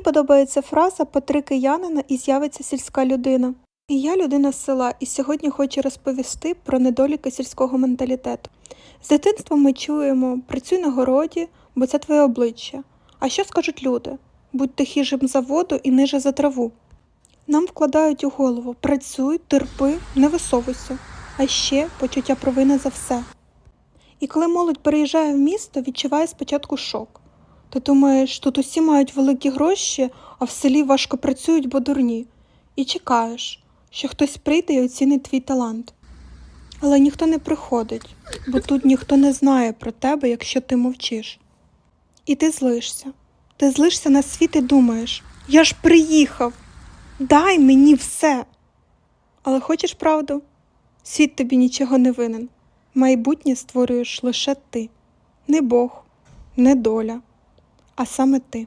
Мені подобається фраза по три киянина і з'явиться сільська людина. І я людина з села, і сьогодні хочу розповісти про недоліки сільського менталітету. З дитинства ми чуємо працюй на городі, бо це твоє обличчя. А що скажуть люди? Будь тихішим за воду і ниже за траву. Нам вкладають у голову працюй, терпи, не висовуйся, а ще почуття провини за все. І коли молодь переїжджає в місто, відчуває спочатку шок. Ти думаєш, тут усі мають великі гроші, а в селі важко працюють, бо дурні. І чекаєш, що хтось прийде і оцінить твій талант. Але ніхто не приходить, бо тут ніхто не знає про тебе, якщо ти мовчиш. І ти злишся. Ти злишся на світ і думаєш: я ж приїхав, дай мені все. Але хочеш правду? Світ тобі нічого не винен. Майбутнє створюєш лише ти, не Бог, не доля, а саме ти.